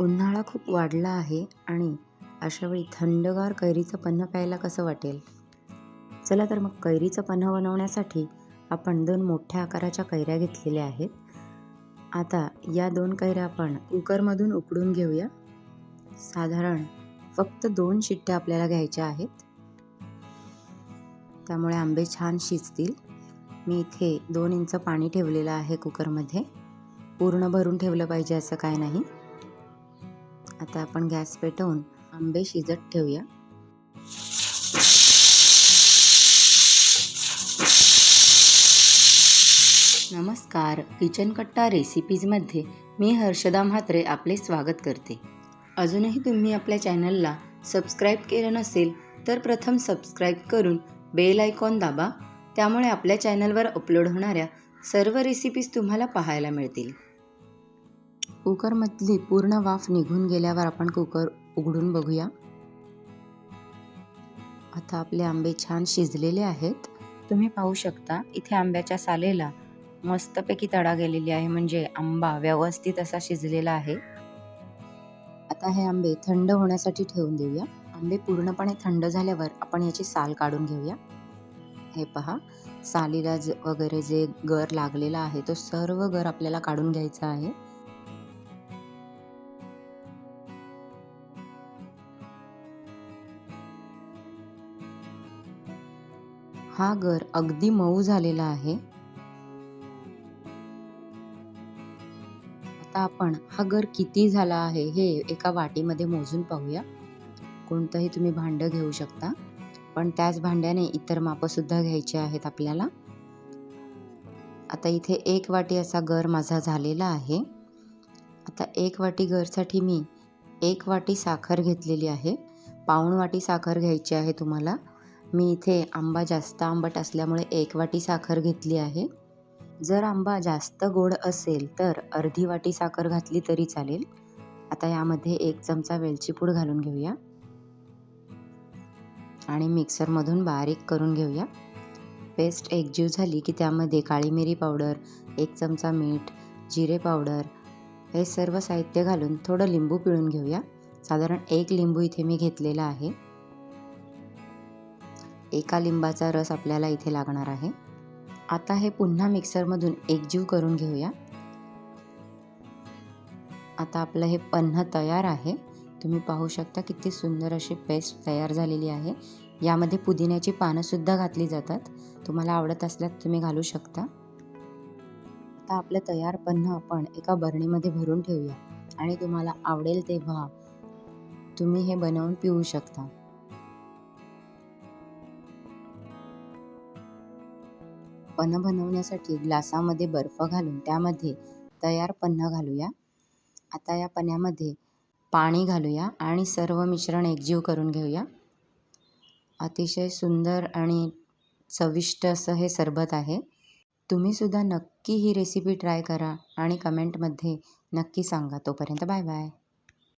उन्हाळा खूप वाढला आहे आणि अशावेळी थंडगार कैरीचं पन्हं प्यायला कसं वाटेल? चला तर मग कैरीचं पन्हं बनवण्यासाठी आपण दोन मोठ्या आकाराच्या कैऱ्या घेतलेल्या आहेत. आता या दोन कैऱ्या आपण कुकरमधून उकडून घेऊया. साधारण फक्त दोन शिट्ट्या आपल्याला घ्यायच्या आहेत. त्यामुळे आंबे छान शिजतील. मी इथे दोन इंच पाणी ठेवलेलं आहे कुकरमध्ये. पूर्ण भरून ठेवलं पाहिजे असं काय नाही. आता आपण गॅस पेटवून आंबे शिजत ठेवूया. नमस्कार किचन कट्टा रेसिपीजमध्ये मी हर्षदा म्हात्रे आपले स्वागत करते. अजूनही तुम्ही आपल्या चॅनलला सबस्क्राईब केलं नसेल तर प्रथम सबस्क्राईब करून बेल आयकॉन दाबा. त्यामुळे आपल्या चॅनलवर अपलोड होणाऱ्या सर्व रेसिपीज तुम्हाला पाहायला मिळतील. कुकरमधली पूर्ण वाफ निघून गेल्यावर आपण कुकर उघडून बघूया. आता आपले आंबे छान शिजलेले आहेत. तुम्ही पाहू शकता इथे आंब्याच्या सालेला मस्तपैकी तडा गेलेली आहे म्हणजे आंबा व्यवस्थित असा शिजलेला आहे. आता हे आंबे थंड होण्यासाठी ठेवून देऊया. आंबे पूर्णपणे थंड झाल्यावर आपण याची साल काढून घेऊया. हे पहा सालीला ज वगैरे जे गर लागलेला आहे तो सर्व गर आपल्याला काढून घ्यायचा आहे. हा गर अगदी मऊ झालेला आहे. आता आपण हा गर किती झाला आहे हे एका वाटीमध्ये मोजून पाहूया. कोणतंही तुम्ही भांडं घेऊ शकता पण त्याच भांड्याने इतर मापंसुद्धा घ्यायचे आहेत आपल्याला. आता इथे एक वाटी असा गर माझा झालेला आहे. आता एक वाटी गरसाठी मी एक वाटी साखर घेतलेली आहे. पाऊण वाटी साखर घ्यायची आहे तुम्हाला. मी इथे आंबा जास्त आंबट असल्यामुळे एक वाटी साखर घेतली आहे. जर आंबा जास्त गोड असेल तर अर्धी वाटी साखर घातली तरी चालेल. आता यामध्ये एक चमचा वेलची पूड घालून घेऊया. आणि मिक्सरमधून बारीक करून घेऊया. पेस्ट एकजीव झाली की त्यामध्ये काळी मिरी पावडर एक चमचा मीठ जिरे पावडर हे सर्व साहित्य घालून थोडं लिंबू पिळून घेऊया. साधारण एक लिंबू इथे मी घेतलेला आहे. एका लिंबाचा रस आपल्याला इथे लागणार आहे. आता हे पुन्हा मिक्सरमधून एकजीव करून घेऊया. आता आपलं हे पन्ह तयार आहे. तुम्ही पाहू शकता किती सुंदर अशी पेस्ट तयार झालेली आहे. यामध्ये पुदिन्याची पानंसुद्धा घातली जातात. तुम्हाला आवडत असल्यास तुम्ही घालू शकता. आता आपलं तयार पन्ह आपण एका बरणीमध्ये भरून ठेवूया. आणि तुम्हाला आवडेल तेव्हा तुम्ही हे बनवून पिऊ शकता. पन्ह बनवण्यासाठी ग्लासामध्ये बर्फ घालून त्यामध्ये तयार पन्ह घालूया. आता या पन्ह्यामध्ये पाणी घालूया आणि सर्व मिश्रण एकजीव करून घेऊया. अतिशय सुंदर आणि चविष्ट असं हे सरबत आहे. तुम्हीसुद्धा नक्की ही रेसिपी ट्राय करा आणि कमेंटमध्ये नक्की सांगा. तोपर्यंत बाय बाय